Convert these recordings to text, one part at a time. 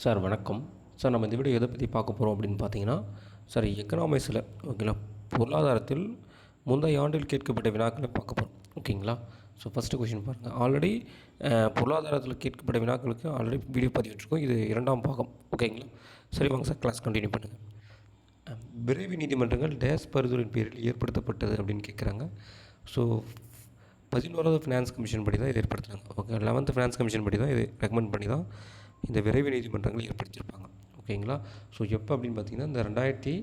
Sir வணக்கம். Sir நம்ம இந்த வீடியோ எதை பற்றி பார்க்க போகிறோம் அப்படின்னு பார்த்தீங்கன்னா சார் எக்கனாமிக்ஸில் ஓகேங்களா? பொருளாதாரத்தில் முந்தைய ஆண்டில் கேட்கப்பட்ட வினாக்களை பார்க்க போகிறோம் ஓகேங்களா? ஸோ ஃபஸ்ட்டு கொஷின் பாருங்கள் ஆல்ரெடி பொருளாதாரத்தில் கேட்கப்பட்ட வினாக்களுக்கு ஆல்ரெடி வீடியோ பதிவிட்டிருக்கோம் இது இரண்டாம் பாகம். ஓகேங்களா? சரி வாங்க சார் கிளாஸ் கண்டினியூ பண்ணுங்கள் விரைவு நீதிமன்றங்கள் டேஸ் பரிந்துரையின் பேரில் ஏற்படுத்தப்பட்டது அப்படின்னு கேட்குறாங்க ஸோ பதினோராவது ஃபினான்ஸ் கமிஷன் படி தான் இது ஏற்படுத்துகிறாங்க ஓகே லெவன்த்து ஃபினான்ஸ் கமிஷன் படி தான் இது ரெக்கமெண்ட் பண்ணி தான் இந்த விரைவு நீதிமன்றங்கள் ஏற்படுத்தியிருப்பாங்க. ஓகேங்களா? ஸோ எப்போ அப்படின்னு பார்த்தீங்கன்னா இந்த ரெண்டாயிரத்தி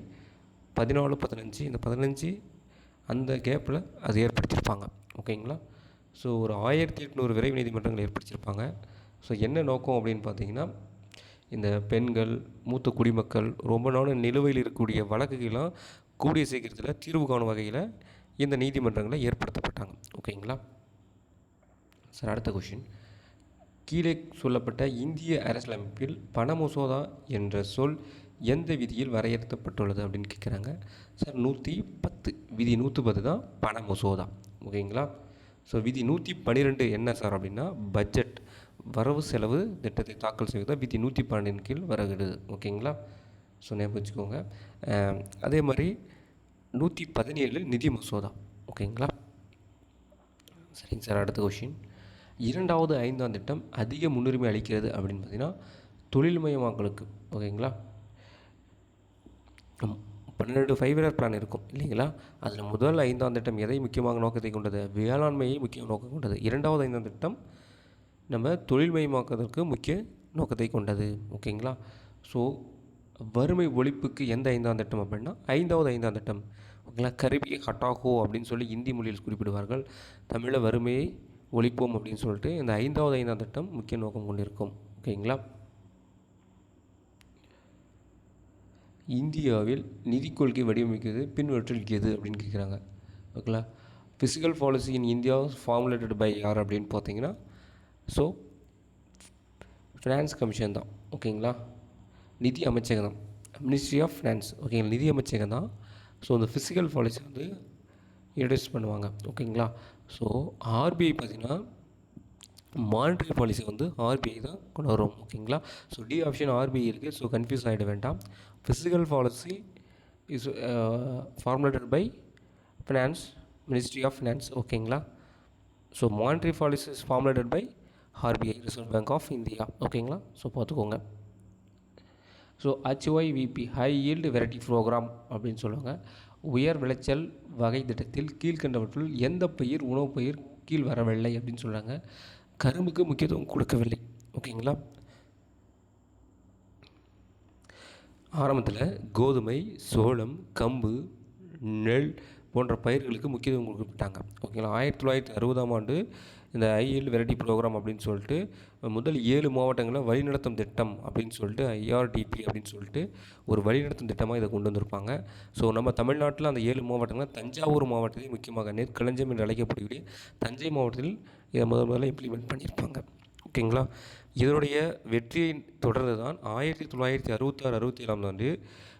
பதினாலு பதினஞ்சு இந்த பதினஞ்சு அந்த கேப்பில் அது ஏற்படுத்தியிருப்பாங்க. ஓகேங்களா? ஸோ ஒரு ஆயிரத்தி எட்நூறு விரைவு நீதிமன்றங்கள் ஏற்படுத்தியிருப்பாங்க. ஸோ என்ன நோக்கம் அப்படின்னு பார்த்தீங்கன்னா இந்த பெண்கள் மூத்த குடிமக்கள் ரொம்ப நாள் நிலுவையில் இருக்கக்கூடிய வழக்குகள்லாம் கூடிய சீக்கிரத்தில் தீர்வு காணும் வகையில் இந்த நீதிமன்றங்களை ஏற்படுத்தப்பட்டாங்க. ஓகேங்களா? சார் அடுத்த கொஷின் கீழே சொல்லப்பட்ட இந்திய அரசியலமைப்பில் பண மசோதா என்ற சொல் எந்த விதியில் வரையறுக்கப்பட்டுள்ளது அப்படின்னு கேட்குறாங்க. சார் நூற்றி பத்து விதி நூற்றி பத்து தான் பண மசோதா. ஓகேங்களா? ஸோ விதி நூற்றி பன்னிரெண்டு என்ன சார் அப்படின்னா பட்ஜெட் வரவு செலவு திட்டத்தை தாக்கல் செய்வதா விதி நூற்றி பன்னெண்டின் கீழ் வருகிறது ஓகேங்களா? ஸோ ஞாபகம் வச்சுக்கோங்க. அதே மாதிரி நூற்றி பதினேழு நிதி மசோதா. ஓகேங்களா? சரிங்க சார் அடுத்த கொஷின் இரண்டாவது ஐந்தாம் திட்டம் அதிக முன்னுரிமை அளிக்கிறது அப்படின்னு பார்த்தீங்கன்னா தொழில்மயமாக்கலுக்கு ஓகேங்களா? பன்னெண்டு ஃபைவ் இயர் பிளான் இருக்கும் இல்லைங்களா? அதில் முதல் ஐந்தாம் திட்டம் எதை முக்கியமாக நோக்கத்தை கொண்டது? வேளாண்மையை முக்கிய நோக்கம் கொண்டது. இரண்டாவது ஐந்தாம் திட்டம் நம்ம தொழில்மயமாக்குவதற்கு முக்கிய நோக்கத்தை கொண்டது ஓகேங்களா? ஸோ வறுமை ஒழிப்புக்கு எந்த ஐந்தாம் திட்டம் அப்படின்னா ஐந்தாவது ஐந்தாம் திட்டம். ஓகேங்களா? கருவியை ஹட்டாகோ அப்படின்னு சொல்லி இந்தி மொழியில் குறிப்பிடுவார்கள். தமிழில் வறுமையை ஒழிப்போம் அப்படின்னு சொல்லிட்டு இந்த ஐந்தாவது ஐந்தாம் திட்டம் முக்கிய நோக்கம் கொண்டிருக்கும். ஓகேங்களா? இந்தியாவில் நிதி கொள்கை வடிவமைக்கிறது பின்வற்றில் எது அப்படின்னு கேட்குறாங்க ஓகேங்களா? Fiscal policy in India formulated by யார் அப்படின்னு பார்த்தீங்கன்னா ஸோ ஃபினான்ஸ் கமிஷன் தான். ஓகேங்களா? நிதி அமைச்சகம் தான். மினிஸ்ட்ரி ஆஃப் ஃபினான்ஸ் ஓகேங்களா? நிதி அமைச்சகம் தான். ஸோ அந்த ஃபிசிக்கல் பாலிசி வந்து இன்ட்ரெஸ்ட் பண்ணுவாங்க. ஓகேங்களா? ஸோ ஆர்பிஐ பார்த்திங்கன்னா மானிட்ரி பாலிசி வந்து ஆர்பிஐ தான் கொண்டு வரும். ஓகேங்களா? ஸோ டி ஆப்ஷன் ஆர்பிஐ இருக்குது ஸோ கன்ஃபியூஸ் ஆகிட வேண்டாம். Fiscal policy is formulated by finance ministry of finance ஓகேங்களா? So monetary policy is formulated by RBI reserve bank of India ஓகேங்களா? ஸோ பார்த்துக்கோங்க. So HYVP high yield variety program அப்படின்னு சொல்லுவாங்க. உயர் விளைச்சல் வகை திட்டத்தில் கீழ்கண்டவற்றுள் எந்த பயிர் உணவுப் பயிர் கீழ் வரவில்லை அப்படின்னு சொல்கிறாங்க கரும்புக்கு முக்கியத்துவம் கொடுக்கவில்லை. ஓகேங்களா? ஆரம்பத்தில் கோதுமை சோளம் கம்பு நெல் போன்ற பயிர்களுக்கு முக்கியத்துவம் கொடுக்கப்பட்டாங்க. ஓகேங்களா? ஆயிரத்தி தொள்ளாயிரத்தி அறுபதாம் ஆண்டு இந்த ஐஎல் வெரைட்டி ப்ரோக்ராம் அப்படின்னு சொல்லிட்டு முதல் ஏழு மாவட்டங்களை வழிநடத்தும் திட்டம் அப்படின்னு சொல்லிட்டு ஐஆர்டிபி அப்படின்னு சொல்லிட்டு ஒரு வழிநடத்தும் திட்டமாக இதை கொண்டு வந்திருப்பாங்க. ஸோ நம்ம தமிழ்நாட்டில் அந்த ஏழு மாவட்டங்களில் தஞ்சாவூர் மாவட்டத்தில் முக்கியமாக நெற்களஞ்சம் என்று அழைக்கப்படக்கூடிய தஞ்சை மாவட்டத்தில் இதை முதல் முதல்ல இம்ப்ளிமெண்ட் பண்ணியிருப்பாங்க. ஓகேங்களா? இதனுடைய வெற்றியை தொடர்ந்து தான் ஆயிரத்தி தொள்ளாயிரத்தி அறுபத்தாறு அறுபத்தி ஏழாம் ஆண்டு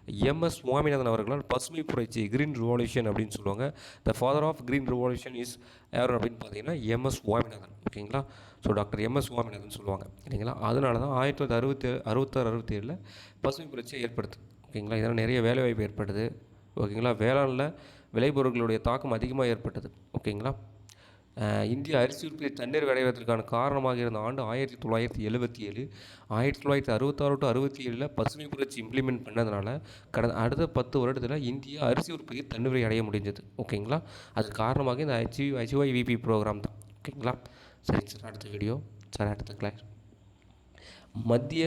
எம்எஸ் சுவாமிநாதன் அவர்களால் பசுமை புரட்சி கிரீன் ரிவால்யூஷன் அப்படின்னு சொல்லுவாங்க. The father of green revolution is யார் அப்படின்னு பார்த்தீங்கன்னா எம்எஸ் சுவாமிநாதன் ஓகேங்களா? ஸோ டாக்டர் எம்எஸ் சுவாமிநாதன் சொல்லுவாங்க. இல்லைங்களா அதனால தான் ஆயிரத்தி தொள்ளாயிரத்தி அறுபத்தி அறுபத்தாறு அறுபத்தி ஏழில் பசுமை புரட்சியை ஏற்படுத்து. ஓகேங்களா? இதனால் நிறைய வேலைவாய்ப்பு ஏற்படுது. ஓகேங்களா? வேளாண்ல விளைபொருட்களுடைய தாக்கம் அதிகமாக ஏற்பட்டது. ஓகேங்களா? இந்திய அரிசி உற்பத்தி தண்ணீர் அடைவதற்கான காரணமாக இருந்த ஆண்டு ஆயிரத்தி தொள்ளாயிரத்தி எழுபத்தி ஏழு ஆயிரத்தி தொள்ளாயிரத்தி அறுபத்தாறு டு அறுபத்தி ஏழில் பசுமை புரட்சி இம்ப்ளிமெண்ட் பண்ணதுனால கடந்த அடுத்த பத்து வருடத்தில் இந்தியா அரிசி உற்பத்தி தண்ணீரை அடைய முடிஞ்சது. ஓகேங்களா? அது காரணமாக இந்த ஹெச்வி ஹெச்ஒய்விபி ப்ரோக்ராம் தான். ஓகேங்களா? சரி சார் அடுத்த வீடியோ சார் அடுத்த கிளாஸ் மத்திய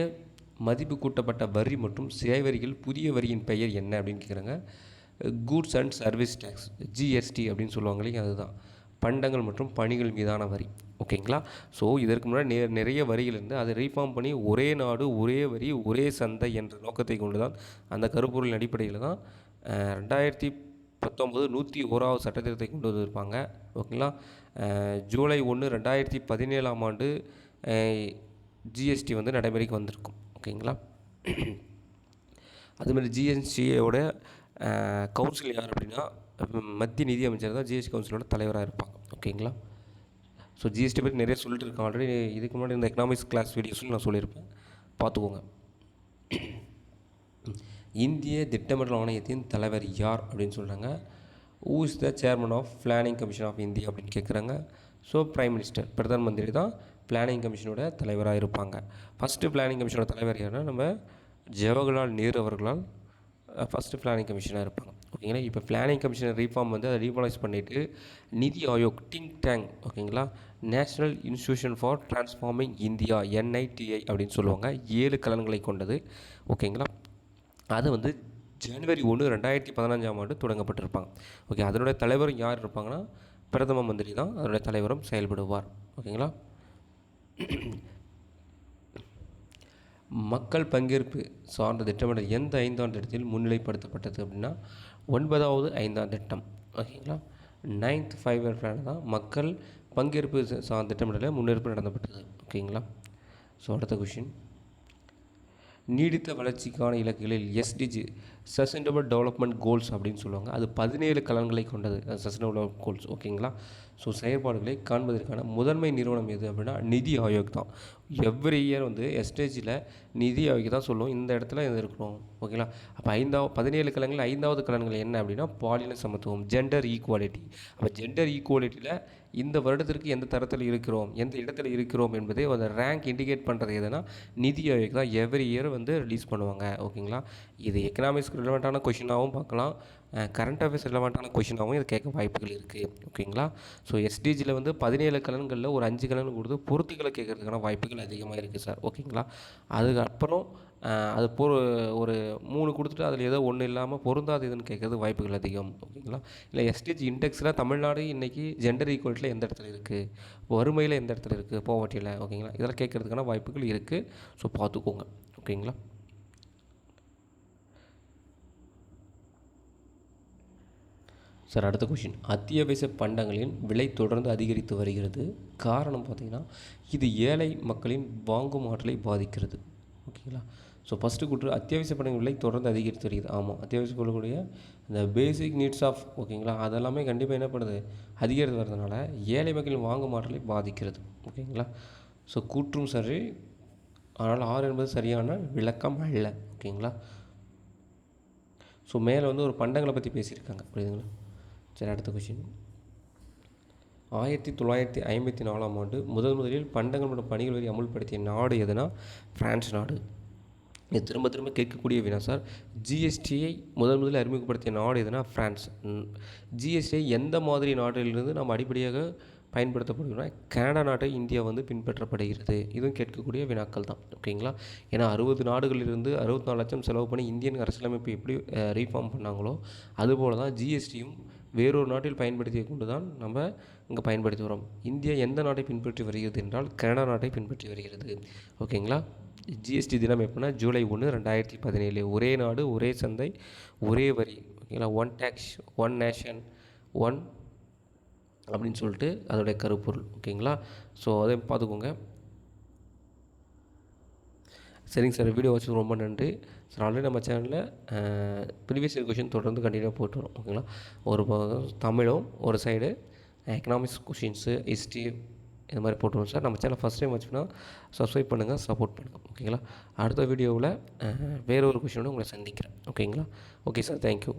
மதிப்பு கூட்டப்பட்ட வரி மற்றும் சேவரிகள் புதிய வரியின் பெயர் என்ன அப்படின்னு கேட்குறாங்க goods and service tax GST அப்படின்னு சொல்லுவாங்க இல்லைங்க அதுதான். பண்டங்கள் மற்றும் பணிகள் மீதான வரி. ஓகேங்களா? ஸோ இதற்கு முன்னாடி நிறைய வரிகள் இருந்து அதை ரீஃபார்ம் பண்ணி ஒரே நாடு ஒரே வரி ஒரே சந்தை என்ற நோக்கத்தை கொண்டு தான் அந்த கருப்பொருளின் அடிப்படையில் தான் ரெண்டாயிரத்தி பத்தொம்பது நூற்றி ஓராவது சட்டத்திட்டத்தை கொண்டு வந்திருப்பாங்க. ஓகேங்களா? ஜூலை ஒன்று ரெண்டாயிரத்தி பதினேழாம் ஆண்டு ஜிஎஸ்டி வந்து நடைமுறைக்கு வந்திருக்கும். ஓகேங்களா? அதுமாதிரி ஜிஎஸ்டியோட கவுன்சில் யார் அப்படின்னா மத்திய நிதி அமைச்சர் தான் ஜிஎஸ்டி கவுன்சிலோட தலைவராக இருப்பாங்க. ஓகேங்களா? ஸோ ஜிஎஸ்டி பற்றி நிறைய சொல்லிட்டு இருக்கேன் ஆல்ரெடி இதுக்கு முன்னாடி இந்த எக்கனாமிக்ஸ் கிளாஸ் வீடியோஸில் நான் சொல்லியிருப்பேன். பார்த்துக்கோங்க. இந்திய திட்டமிடல் ஆணையத்தின் தலைவர் யார் அப்படின்னு சொல்கிறாங்க who is the chairman of planning commission of India அப்படின்னு கேட்குறாங்க ஸோ பிரைம் மினிஸ்டர் பிரதம மந்திரி தான் பிளானிங் கமிஷனோட தலைவராக இருப்பாங்க. ஃபஸ்ட்டு பிளானிங் கமிஷனோட தலைவர் யாருன்னா நம்ம ஜவஹர்லால் நேரு அவர்களால் ஃபஸ்ட்டு பிளானிங் கமிஷனாக இருப்பாங்க. ஓகேங்களா இப்போ பிளானிங் கமிஷனை ரீஃபார்ம் வந்து அதை ரீபாலைஸ் பண்ணிவிட்டு நிதி ஆயோக் டிங்க் டேங் ஓகேங்களா national institution for transforming India NITI அப்படின்னு சொல்லுவாங்க. ஏழு கலன்களை கொண்டது. ஓகேங்களா அது வந்து ஜனவரி ஒன்று ரெண்டாயிரத்தி பதினஞ்சாம் ஆண்டு தொடங்கப்பட்டிருப்பாங்க. ஓகே அதனுடைய தலைவரும் யார் இருப்பாங்கன்னா பிரதம மந்திரி தான். அதனுடைய தலைவரும் செயல்படுவார். ஓகேங்களா மக்கள் பங்கேற்பு சார்ந்த திட்டமிடல் எந்த ஐந்தாம் திட்டத்தில் முன்னிலைப்படுத்தப்பட்டது அப்படின்னா ஒன்பதாவது ஐந்தாம் திட்டம். ஓகேங்களா? நைன்த் ஃபைவ் இயர் பிளான் தான் மக்கள் பங்கேற்பு சார்ந்த திட்டமிடலில் முன்னெடுப்பு நடத்தப்பட்டது ஓகேங்களா? ஸோ அடுத்த கொஷின் நீடித்த வளர்ச்சிக்கான இலக்குகளில் எஸ்டிஜி சஸ்டைனபிள் டெவலப்மெண்ட் கோல்ஸ் அப்படின்னு சொல்லுவாங்க. அது பதினேழு கலன்களை கொண்டது. சஸ்டைனபிள் கோல்ஸ் ஓகேங்களா ஸோ செயற்பாடுகளை காண்பதற்கான முதன்மை நிறுவனம் எது அப்படின்னா நிதி ஆயோக் தான். எவ்ரி இயர் வந்து எஸ்டேஜில் நிதி ஆயோக் தான் சொல்லுவோம் இந்த இடத்துல இது இருக்கணும் ஓகேங்களா அப்போ ஐந்தாவது பதினேழு கலன்கள் ஐந்தாவது கலன்கள் என்ன அப்படின்னா பாலின சமத்துவம் ஜெண்டர் ஈக்குவாலிட்டி அப்போ ஜெண்டர் ஈக்குவாலிட்டியில் இந்த வருடத்திற்கு எந்த தரத்தில் இருக்கிறோம் எந்த இடத்துல இருக்கிறோம் என்பதை அந்த ரேங்க் இண்டிகேட் பண்ணுறது எதுனா நிதி ஆயோக் தான். எவ்ரி இயர் வந்து ரிலீஸ் பண்ணுவாங்க ஓகேங்களா இது எக்கனாமிக்ஸ் ரிலவெண்ட்டான கொஷினாகவும் பார்க்கலாம். கரண்ட் அஃபேர்ஸ் ரிலவெண்ட்டான கொஷினாகவும் இது கேட்க வாய்ப்புகள் இருக்குது ஓகேங்களா? ஸோ எஸ்டிஜியில் வந்து பதினேழு கலன்களில் ஒரு அஞ்சு கலன் கொடுத்து பொருத்திகளை கேட்கறதுக்கான வாய்ப்புகள் அதிகமாக இருக்குது சார் ஓகேங்களா? அதுக்கப்புறம் அது பொரு ஒரு மூணு கொடுத்துட்டு அதில் ஏதோ ஒன்று இல்லாமல் பொருந்தாது இதுன்னு கேட்கறது வாய்ப்புகள் அதிகம். ஓகேங்களா? இல்லை எஸ்டிஜி இண்டெக்ஸில் தமிழ்நாடு இன்றைக்கி ஜெண்டர் ஈக்குவலிட்டியில் எந்த இடத்துல இருக்குது வறுமையில் எந்த இடத்துல இருக்குது போவர்ட்டியில் ஓகேங்களா? இதெல்லாம் கேட்கறதுக்கான வாய்ப்புகள் இருக்குது ஸோ பார்த்துக்கோங்க. ஓகேங்களா? சார் அடுத்த கொஷின் அத்தியாவசிய பண்டங்களின் விலை தொடர்ந்து அதிகரித்து வருகிறது. காரணம் பார்த்தீங்கன்னா இது ஏழை மக்களின் வாங்கும் ஆற்றலை பாதிக்கிறது. ஓகேங்களா ஸோ ஃபஸ்ட்டு கூற்று அத்தியாவசிய பண்டங்கள் விலை தொடர்ந்து அதிகரித்து வருகிறது. ஆமாம் அத்தியாவசிய கொள்ளக்கூடிய இந்த பேசிக் நீட்ஸ் ஆஃப் ஓகேங்களா அதெல்லாமே கண்டிப்பாக என்ன பண்ணுது? அதிகரித்து வர்றதுனால ஏழை மக்களின் வாங்கும் ஆற்றலை பாதிக்கிறது. ஓகேங்களா ஸோ கூற்றும் சரி ஆனால் ஆறு என்பது சரியான விளக்கம் அல்ல. ஓகேங்களா ஸோ மேலே வந்து ஒரு பண்டங்களை பற்றி பேசியிருக்காங்க. புரியுதுங்களா? சரி அடுத்த கொஷின் ஆயிரத்தி தொள்ளாயிரத்தி ஐம்பத்தி நாலாம் ஆண்டு முதல் முதலில் பண்டங்கள் மற்றும் பணிகள் வரி அமுல்படுத்திய நாடு எதுனா ஃப்ரான்ஸ் நாடு. இது திரும்ப திரும்ப கேட்கக்கூடிய வினா சார். ஜிஎஸ்டியை முதல் முதலில் அறிமுகப்படுத்திய நாடு எதுனா ஃப்ரான்ஸ் ஜிஎஸ்டியை எந்த மாதிரி நாட்டிலிருந்து நாம் அடிப்படையாக பயன்படுத்தப்படுகிறோம்னா கனடா நாட்டை இந்தியா வந்து பின்பற்றப்படுகிறது. இதுவும் கேட்கக்கூடிய வினாக்கள் தான். ஓகேங்களா ஏன்னா அறுபது நாடுகளிலிருந்து அறுபத்தி நாலு லட்சம் செலவு பண்ணி இந்தியன் அரசியலமைப்பு எப்படி ரீஃபார்ம் பண்ணாங்களோ அதுபோல தான் ஜிஎஸ்டியும் வேறொரு நாட்டில் பயன்படுத்திய கொண்டு தான் நம்ம இங்கே பயன்படுத்தி வரோம் இந்தியா எந்த நாட்டை பின்பற்றி வருகிறது என்றால் கனடா நாட்டை பின்பற்றி வருகிறது. ஓகேங்களா? ஜிஎஸ்டி தினம் எப்படின்னா ஜூலை ஒன்று ரெண்டாயிரத்தி பதினேழு. ஒரே நாடு ஒரே சந்தை ஒரே வரி. ஓகேங்களா? One tax one nation one அப்படின்னு சொல்லிட்டு அதோடைய கருப்பொருள். ஓகேங்களா? ஸோ அதை பார்த்துக்கோங்க. சரிங்க சார் வீடியோ வச்சு ரொம்ப நன்றி. சார் ஆல்ரெடி நம்ம சேனலில் ப்ரீவியஸ் இயர் கொஷின் தொடர்ந்து கண்டினியூ போட்டு வரோம். ஓகேங்களா ஒரு தமிழும் ஒரு சைடு எக்கனாமிக்ஸ் கொஷின்ஸு ஹிஸ்ட்ரி இது மாதிரி போட்டுருவோம் சார். நம்ம சேனல் ஃபஸ்ட் டைம் வச்சுன்னா சப்ஸ்கிரைப் பண்ணுங்கள் சப்போர்ட் பண்ணுங்கள் ஓகேங்களா அடுத்த வீடியோவில் வேற ஒரு கொஷினோட உங்களை சந்திக்கிறேன். ஓகேங்களா ஓகே சார் தேங்க்யூ